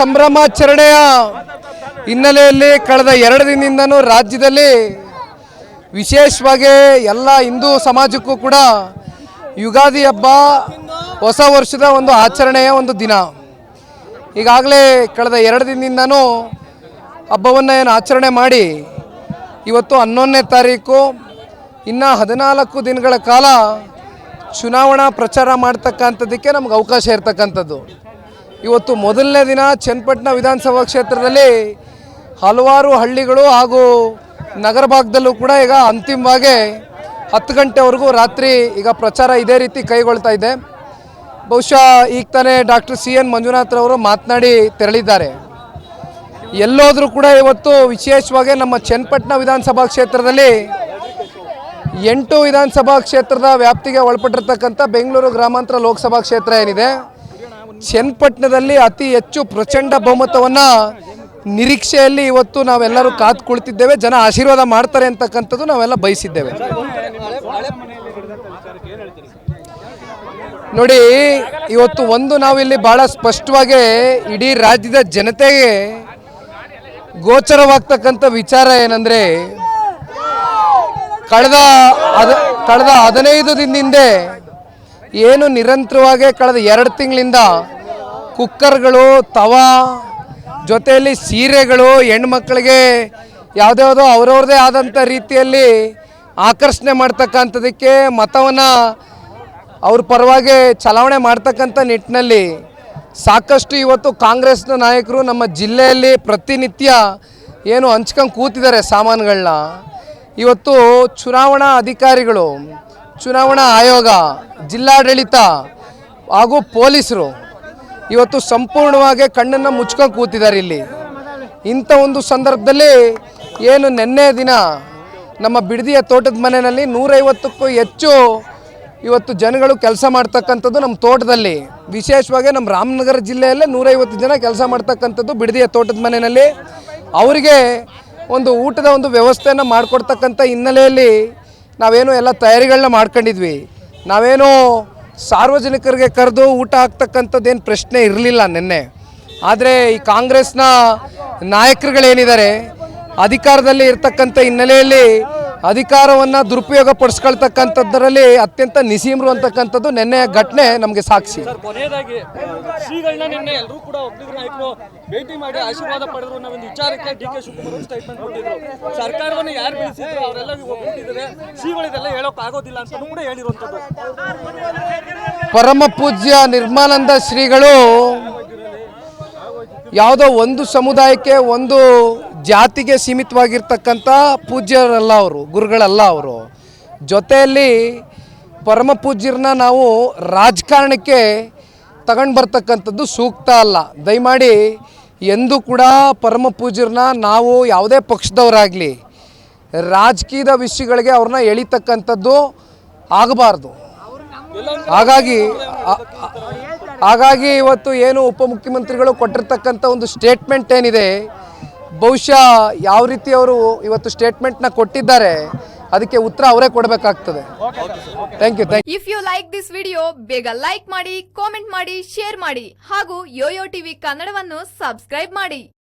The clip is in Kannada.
ಸಂಭ್ರಮಾಚರಣೆಯ ಹಿನ್ನೆಲೆಯಲ್ಲಿ ಕಳೆದ ಎರಡು ದಿನದಿಂದನೂ ರಾಜ್ಯದಲ್ಲಿ ವಿಶೇಷವಾಗಿ ಎಲ್ಲ ಹಿಂದೂ ಸಮಾಜಕ್ಕೂ ಕೂಡ ಯುಗಾದಿ ಹಬ್ಬ ಹೊಸ ವರ್ಷದ ಒಂದು ಆಚರಣೆಯ ಒಂದು ದಿನ. ಈಗಾಗಲೇ ಕಳೆದ ಎರಡು ದಿನದಿಂದನೂ ಹಬ್ಬವನ್ನು ಏನು ಆಚರಣೆ ಮಾಡಿ ಇವತ್ತು ಹನ್ನೊಂದನೇ ತಾರೀಕು, ಇನ್ನು ಹದಿನಾಲ್ಕು ದಿನಗಳ ಕಾಲ ಚುನಾವಣಾ ಪ್ರಚಾರ ಮಾಡ್ತಕ್ಕಂಥದ್ದಕ್ಕೆ ನಮ್ಗೆ ಅವಕಾಶ ಇರ್ತಕ್ಕಂಥದ್ದು. ಇವತ್ತು ಮೊದಲನೇ ದಿನ ಚನ್ನಪಟ್ಟಣ ವಿಧಾನಸಭಾ ಕ್ಷೇತ್ರದಲ್ಲಿ ಹಲವಾರು ಹಳ್ಳಿಗಳು ಹಾಗೂ ನಗರ ಭಾಗದಲ್ಲೂ ಕೂಡ ಈಗ ಅಂತಿಮವಾಗಿ ಹತ್ತು ಗಂಟೆವರೆಗೂ ರಾತ್ರಿ ಈಗ ಪ್ರಚಾರ ಇದೇ ರೀತಿ ಕೈಗೊಳ್ತಾ ಇದೆ. ಬಹುಶಃ ಈಗ ತಾನೇ ಡಾಕ್ಟರ್ ಸಿ ಎನ್ ಮಂಜುನಾಥ್ರವರು ಮಾತನಾಡಿ ತೆರಳಿದ್ದಾರೆ. ಎಲ್ಲೋದ್ರೂ ಕೂಡ ಇವತ್ತು ವಿಶೇಷವಾಗಿ ನಮ್ಮ ಚನ್ನಪಟ್ಟಣ ವಿಧಾನಸಭಾ ಕ್ಷೇತ್ರದಲ್ಲಿ ಎಂಟು ವಿಧಾನಸಭಾ ಕ್ಷೇತ್ರದ ವ್ಯಾಪ್ತಿಗೆ ಒಳಪಟ್ಟಿರ್ತಕ್ಕಂಥ ಬೆಂಗಳೂರು ಗ್ರಾಮಾಂತರ ಲೋಕಸಭಾ ಕ್ಷೇತ್ರ ಏನಿದೆ. ಚನ್ನಪಟ್ಟಣದಲ್ಲಿ ಅತಿ ಹೆಚ್ಚು ಪ್ರಚಂಡ ಬಹುಮತವನ್ನು ನಿರೀಕ್ಷೆಯಲ್ಲಿ ಇವತ್ತು ನಾವೆಲ್ಲರೂ ಕಾದು ಕುಳಿತಿದ್ದೇವೆ ಜನ ಆಶೀರ್ವಾದ ಮಾಡ್ತಾರೆ ಅಂತಕ್ಕಂಥದ್ದು ನಾವೆಲ್ಲ ಬಯಸಿದ್ದೇವೆ. ನೋಡಿ, ಇವತ್ತು ಒಂದು ನಾವಿಲ್ಲಿ ಭಾಳ ಸ್ಪಷ್ಟವಾಗಿ ಇಡೀ ರಾಜ್ಯದ ಜನತೆಗೆ ಗೋಚರವಾಗ್ತಕ್ಕಂಥ ವಿಚಾರ ಏನಂದರೆ, ಕಳೆದ ಅದ ಕಳೆದ ಹದಿನೈದು ದಿನದಿಂದ ಏನು ನಿರಂತರವಾಗಿ ಕಳೆದ ಎರಡು ತಿಂಗಳಿಂದ ಕುಕ್ಕರ್ಗಳು, ತವಾ, ಜೊತೆಯಲ್ಲಿ ಸೀರೆಗಳು, ಹೆಣ್ಮಕ್ಳಿಗೆ ಯಾವುದ್ಯಾವುದೋ ಅವ್ರವ್ರದೇ ಆದಂಥ ರೀತಿಯಲ್ಲಿ ಆಕರ್ಷಣೆ ಮಾಡ್ತಕ್ಕಂಥದಕ್ಕೆ ಮತವನ್ನು ಅವ್ರ ಪರವಾಗಿ ಚಲಾವಣೆ ಮಾಡ್ತಕ್ಕಂಥ ನಿಟ್ಟಿನಲ್ಲಿ ಸಾಕಷ್ಟು ಇವತ್ತು ಕಾಂಗ್ರೆಸ್ನ ನಾಯಕರು ನಮ್ಮ ಜಿಲ್ಲೆಯಲ್ಲಿ ಪ್ರತಿನಿತ್ಯ ಏನು ಹಂಚ್ಕೊಂಡು ಕೂತಿದ್ದಾರೆ ಸಾಮಾನುಗಳನ್ನ ಇವತ್ತು ಚುನಾವಣಾ ಅಧಿಕಾರಿಗಳು ಚುನಾವಣಾ ಆಯೋಗ, ಜಿಲ್ಲಾಡಳಿತ ಹಾಗೂ ಪೊಲೀಸರು ಇವತ್ತು ಸಂಪೂರ್ಣವಾಗಿ ಕಣ್ಣನ್ನು ಮುಚ್ಕೊಂಡು ಕೂತಿದ್ದಾರೆ ಇಲ್ಲಿ. ಇಂಥ ಒಂದು ಸಂದರ್ಭದಲ್ಲಿ ಏನು ನಿನ್ನೆ ದಿನ ನಮ್ಮ ಬಿಡದಿಯ ತೋಟದ ಮನೆಯಲ್ಲಿ ನೂರೈವತ್ತಕ್ಕೂ ಹೆಚ್ಚು ಇವತ್ತು ಜನಗಳು ಕೆಲಸ ಮಾಡ್ತಕ್ಕಂಥದ್ದು ನಮ್ಮ ತೋಟದಲ್ಲಿ. ವಿಶೇಷವಾಗಿ ನಮ್ಮ ರಾಮನಗರ ಜಿಲ್ಲೆಯಲ್ಲೇ ನೂರೈವತ್ತು ಜನ ಕೆಲಸ ಮಾಡ್ತಕ್ಕಂಥದ್ದು ಬಿಡದಿಯ ತೋಟದ ಮನೆಯಲ್ಲಿ. ಅವರಿಗೆ ಒಂದು ಊಟದ ಒಂದು ವ್ಯವಸ್ಥೆಯನ್ನು ಮಾಡಿಕೊಡ್ತಕ್ಕಂಥ ಹಿನ್ನೆಲೆಯಲ್ಲಿ ನಾವೇನು ಎಲ್ಲ ತಯಾರಿಗಳನ್ನ ಮಾಡ್ಕೊಂಡಿದ್ವಿ. ನಾವೇನು ಸಾರ್ವಜನಿಕರಿಗೆ ಕರೆದು ಊಟ ಆಗ್ತಕ್ಕಂಥದ್ದೇನು ಪ್ರಶ್ನೆ ಇರಲಿಲ್ಲ ನಿನ್ನೆ. ಆದರೆ ಈ ಕಾಂಗ್ರೆಸ್ನ ನಾಯಕರುಗಳೇನಿದ್ದಾರೆ, ಅಧಿಕಾರದಲ್ಲಿ ಇರ್ತಕ್ಕಂಥ ಹಿನ್ನೆಲೆಯಲ್ಲಿ ಅಧಿಕಾರವನ್ನು ದುರುಪಯೋಗ ಪಡಿಸ್ಕೊಳ್ತಕ್ಕಂಥದ್ದರಲ್ಲಿ ಅತ್ಯಂತ ನಿಸೀಮರು ಅಂತಕ್ಕಂಥದ್ದು ನಿನ್ನೆ ಘಟನೆ ನಮಗೆ ಸಾಕ್ಷಿ. ಕೊನೆಯದಾಗಿ ಶ್ರೀಗಳನ್ನ ನಿನ್ನೆ ಎಲ್ಲರೂ ಕೂಡ ಒಬ್ಬರು ನಾಯಕರು ಭೇಟಿ ಮಾಡಿ ಆಶೀರ್ವಾದ ಪಡೆದ್ರು ಅನ್ನೋ ಒಂದು ವಿಚಾರಕ್ಕೆ ಡಿ ಕೆ ಶಿವಕುಮಾರ್ ಸ್ಟೇಟ್ಮೆಂಟ್ ಕೊಟ್ಟಿದ್ರು. ಸರ್ಕಾರವನ್ನು ಯಾರು ಬೆಳೆಸಿದ್ರು ಅವರೆಲ್ಲ ಒಪ್ಪಿಟ್ಟಿದ್ದಾರೆ. ಶ್ರೀಗಳಿದೆಲ್ಲ ಹೇಳೋಕ್ ಆಗೋದಿಲ್ಲ ಅಂತ ಕೂಡ ಹೇಳಿರುವಂಥದ್ದು. ಪರಮ ಪೂಜ್ಯ ನಿರ್ಮಾನಂದ ಶ್ರೀಗಳು ಯಾವುದೋ ಒಂದು ಸಮುದಾಯಕ್ಕೆ, ಒಂದು ಜಾತಿಗೆ ಸೀಮಿತವಾಗಿರ್ತಕ್ಕಂಥ ಪೂಜ್ಯರಲ್ಲ ಅವರು, ಗುರುಗಳಲ್ಲ ಅವರು. ಜೊತೆಯಲ್ಲಿ ಪರಮ ಪೂಜ್ಯರನ್ನ ನಾವು ರಾಜಕಾರಣಕ್ಕೆ ತಗೊಂಡು ಬರ್ತಕ್ಕಂಥದ್ದು ಸೂಕ್ತ ಅಲ್ಲ. ದಯಮಾಡಿ ಎಂದೂ ಕೂಡ ಪರಮ ಪೂಜ್ಯರನ್ನ ನಾವು ಯಾವುದೇ ಪಕ್ಷದವರಾಗಲಿ ರಾಜಕೀಯದ ವಿಷಯಗಳಿಗೆ ಅವ್ರನ್ನ ಎಳಿತಕ್ಕಂಥದ್ದು ಆಗಬಾರ್ದು. ಹಾಗಾಗಿ ಹಾಗಾಗಿ ಇವತ್ತು ಏನು ಉಪಮುಖ್ಯಮಂತ್ರಿಗಳು ಕೊಟ್ಟಿರ್ತಕ್ಕಂಥ ಒಂದು ಸ್ಟೇಟ್ಮೆಂಟ್ ಏನಿದೆ, ಬಹುಶಃ ಯಾವ ರೀತಿ ಅವರು ಇವತ್ತು ಸ್ಟೇಟ್ಮೆಂಟ್ನ ಕೊಟ್ಟಿದ್ದಾರೆ, ಅದಕ್ಕೆ ಉತ್ತರ ಅವರೇ ಕೊಡಬೇಕಾಗ್ತದೆ. Thank you thank if you like this video ಬೇಗ ಲೈಕ್ ಮಾಡಿ ಕಾಮೆಂಟ್ ಮಾಡಿ ಶೇರ್ ಮಾಡಿ, ಹಾಗೂ ಯೋಯೋ ಟಿವಿ ಕನ್ನಡವನ್ನು ಸಬ್ಸ್ಕ್ರೈಬ್ ಮಾಡಿ.